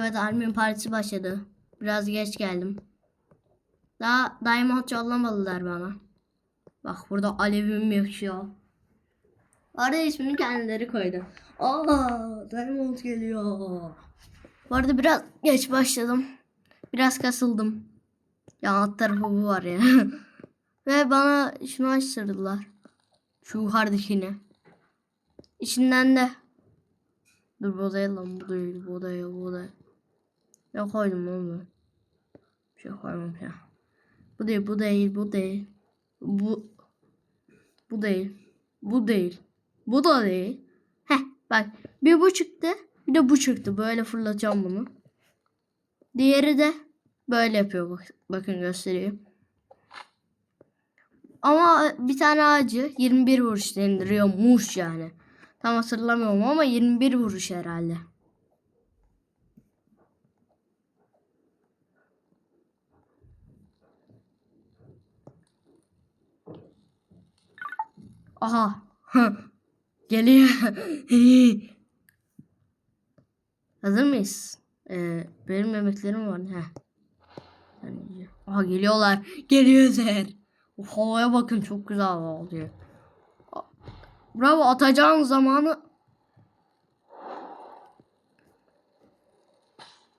Evet Armin partisi başladı. Biraz geç geldim. Daha diamond yollamadılar bana. Bak burada alevim yakıyor. Arada ismini kendileri koydu. Aa diamond geliyor. Bu arada biraz geç başladım. Biraz kasıldım. Ya alt tarafı bu var ya. Ve bana şunu açtırdılar. Şu yukarıdakini. İçinden de. Dur bu değil lan bu değil bu değil. Ne koydum oğlum? Bir şey koymam ya. Bu değil bu değil bu değil. Bu bu değil. Bu değil. Bu da değil. Heh bak bir bu çıktı. Bir de bu çıktı. Böyle fırlatacağım bunu. Diğeri de böyle yapıyor. Bak, bakın göstereyim. Ama bir tane ağacı 21 vuruş indiriyormuş yani. Tam hatırlamıyorum ama 21 vuruş herhalde. Aha. Geliyor. Hazır mıyız? Ee, benim yemeklerim var. Heh. Aha geliyorlar. Geliyor. O havaya bakın çok güzel oluyor. Bravo atacağın zamanı.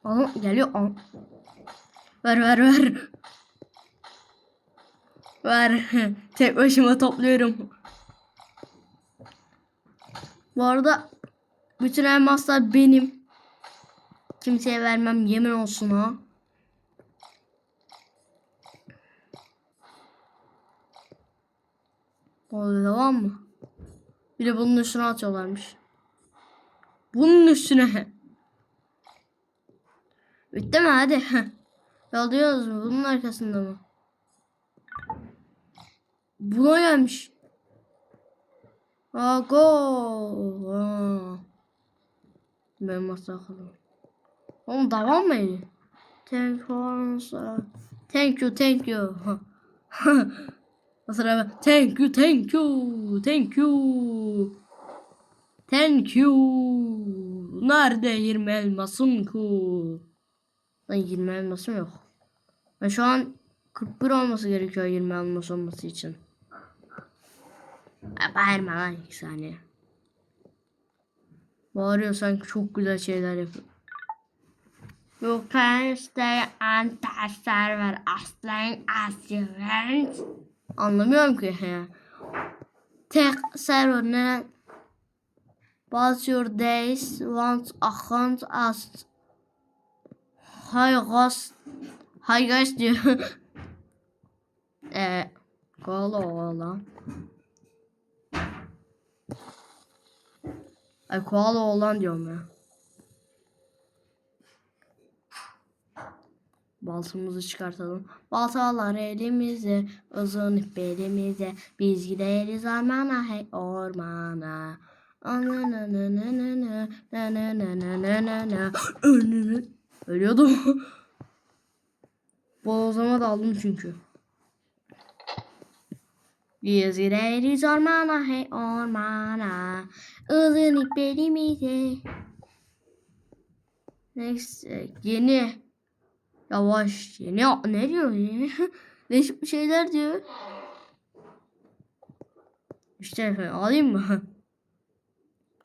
Al geliyor. Al. Ver ver ver. Ver. Tek başıma topluyorum. Bu arada bütün elmaslar benim. Kimseye vermem yemin olsun ha. Oluyor devam mı? Bir de bunun üstüne atıyorlarmış. Bunun üstüne. Bitti mi hadi. Yalıyoruz mu? Bunun arkasında mı? Buna gelmiş. Aa go. Aa. Ben masa kaldım. Oğlum devam mı? Thank you. Thank you, thank you. Sıra thank you, thank you, thank you. Thank you. Nerede 20 elmasın ku? Lan 20 elmasım yok. Ben şu an 41 olması gerekiyor 20 elmas olması için. Bağırma lan 2 saniye. Bağırıyor çok güzel şeyler yapıyor. You can stay the server as long as you want. Anlamıyorum ki. He. Tek server ne? But your days want a hunt as Hi guys. Hi guys diyor. Eee. Koala oğlan. Ay koala oğlan diyorum ya. Baltamızı çıkartalım. Baltalar elimizde, uzun ip elimizde. Biz gideriz ormana, hey ormana. Ölüyordum. Boğazıma daldım çünkü. Biz gideriz ormana, hey ormana. Uzun ip elimizde. Neyse, yeni. Yavaş. Ne, ne diyor ya? Değişik bir şeyler diyor. İşte alayım mı?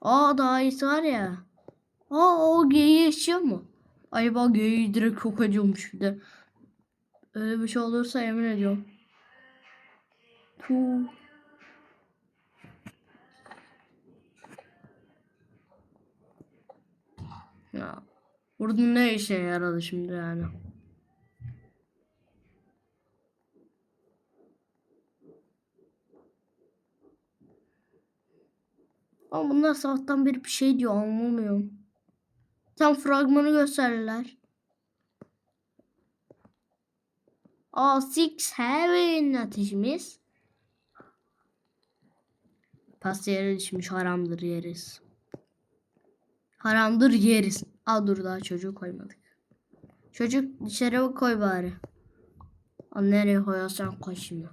Aa daha iyisi var ya. Aa o geyi yaşıyor mu? Acaba geyi direkt acıyormuş bir de. Öyle bir şey olursa emin ediyorum. Tuh. Ya. Burada ne işe yaradı şimdi yani? Ama bunlar sabahtan beri bir şey diyor anlamıyorum. Tam fragmanı gösterirler. Aa Six Heaven ateşimiz. Pasta yere düşmüş haramdır yeriz. Haramdır yeriz. Aa dur daha çocuğu koymadık. Çocuk dışarı koy bari. Aa, nereye koyarsan koy şimdi.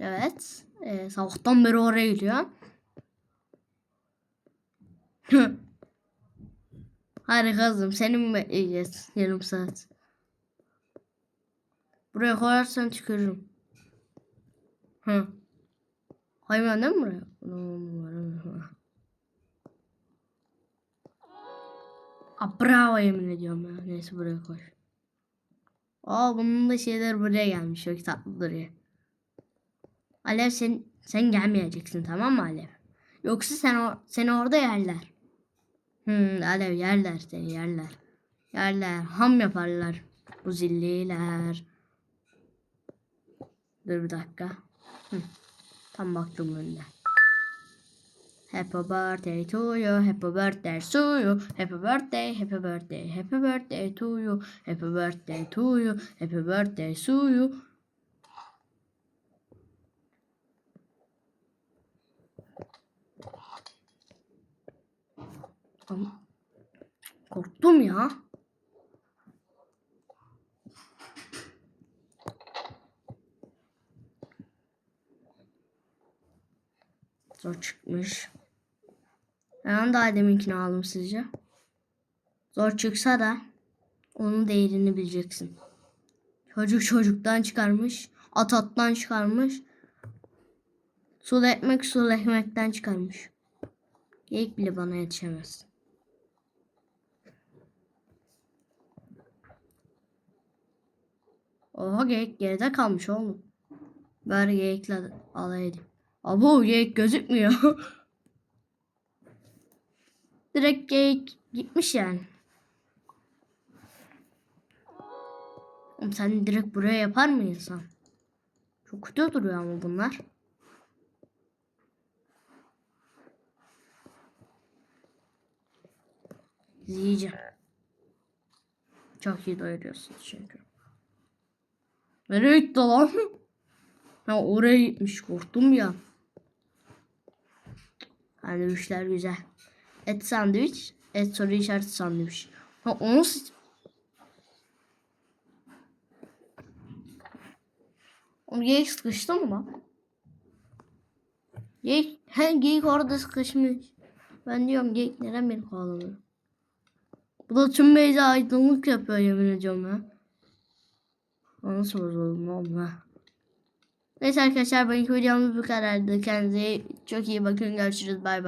Evet. Ee, sabahtan beri oraya gidiyor. Hadi kızım seni mi bekleyeceğiz yarım saat? Buraya koyarsan tükürürüm. Hı. Hayvan değil mi buraya? Aa, bravo yemin ediyorum ya. Neyse buraya koy. Aa bunun da şeyler buraya gelmiş. Çok tatlı duruyor. Sen sen gelmeyeceksin tamam mı Alev? Yoksa sen o, seni orada yerler. Hmm, Alev yerler seni yerler. Yerler. Ham yaparlar. Bu zilliler. Dur bir dakika. Tam baktım önüne. Happy birthday to you, happy birthday to you, happy birthday, happy birthday, happy birthday to you, happy birthday to you, happy birthday to you. Korktum ya. Zor çıkmış. Ben daha deminkini aldım sizce. Zor çıksa da onun değerini bileceksin. Çocuk çocuktan çıkarmış. At attan çıkarmış. Sulu ekmek sulu ekmekten çıkarmış. Geyik bile bana yetişemez. Oha geyik geride kalmış oğlum. Bari geyikle alay edeyim. Abo geyik gözükmüyor. Direkt geyik gitmiş yani. Oğlum sen direkt buraya yapar mı insan? Çok kötü duruyor ama bunlar. Yiyeceğim. Çok iyi doyuruyorsunuz çünkü. Nereye gitti lan? Ha oraya gitmiş korktum ya. Sandviçler güzel. Et sandviç, et soru işareti sandviç. Ha onu Oğlum geyik sıkıştı mı lan? Geyik, he geyik orada sıkışmış. Ben diyorum geyik neden beni kovalıyor? Bu da tüm Beyza aydınlık yapıyor yemin ediyorum ya. Nasıl bozuldu oğlum ha? Neyse arkadaşlar bugünkü videomuz bu kadardı. Kendinize çok iyi bakın. Görüşürüz. Bay bay.